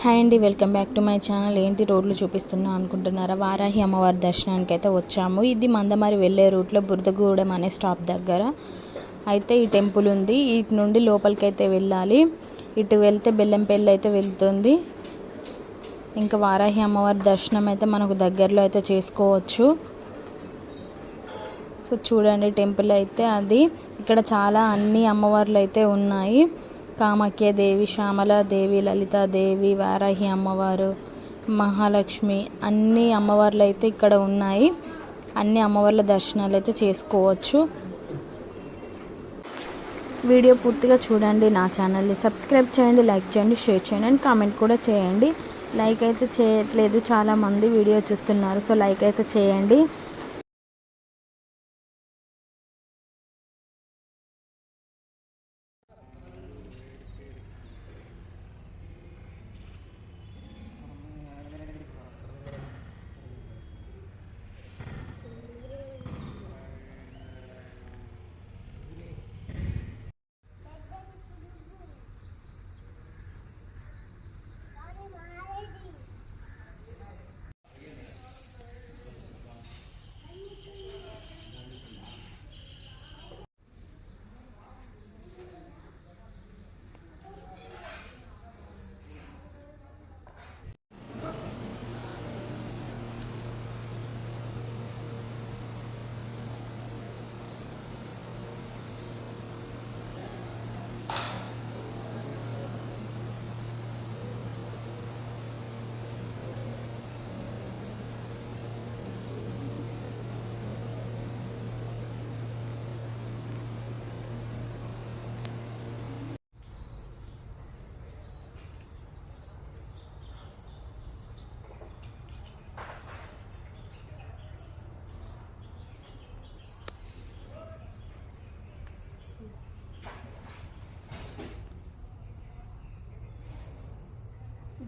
Hi అండి welcome back to my channel. ఏంటి రోడ్లు చూపిస్తున్నా అనుకుంటున్నారా? వారాహి అమ్మవారి దర్శనానికి అయితే వచ్చాము. ఇది మందమారి వెళ్ళే రూట్లో బురదగూడెం అనే స్టాప్ దగ్గర. అయితే ఈ టెంపుల్ ఉంది. ఇటు నుండి లోపలికైతే వెళ్ళాలి. ఇటు వెళ్తే బెల్లంపల్లి అయితే వెళ్తుంది. ఇంకా వారాహి అమ్మవారి దర్శనం అయితే మనకు దగ్గరలో అయితే చేసుకోవచ్చు. సో చూడండి టెంపుల్ అయితే అది. ఇక్కడ చాలా అన్ని అమ్మవార్లు అయితే ఉన్నాయి. కామాఖ్య దేవి శ్యామల దేవి లలితాదేవి వారాహి అమ్మవారు మహాలక్ష్మి అన్ని అమ్మవార్లు అయితే ఇక్కడ ఉన్నాయి. అన్ని అమ్మవార్ల దర్శనాలు అయితే చేసుకోవచ్చు. వీడియో పూర్తిగా చూడండి నా ఛానల్ని. సబ్స్క్రైబ్ చేయండి లైక్ చేయండి షేర్ చేయండి అండ్ కామెంట్ కూడా చేయండి. లైక్ అయితే చేయట్లేదు చాలామంది వీడియో చూస్తున్నారు. సో లైక్ అయితే చేయండి.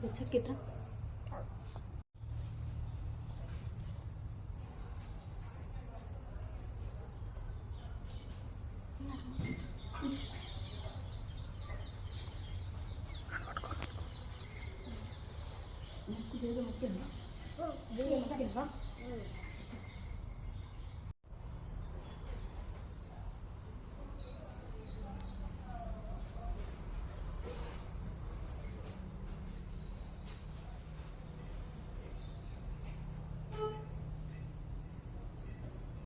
വെച്ചക്കിട്ട നമുക്ക് ചെയ്ത് നോക്കിയുണ്ടോ ചെയ്ത് നോക്കിയുണ്ടോ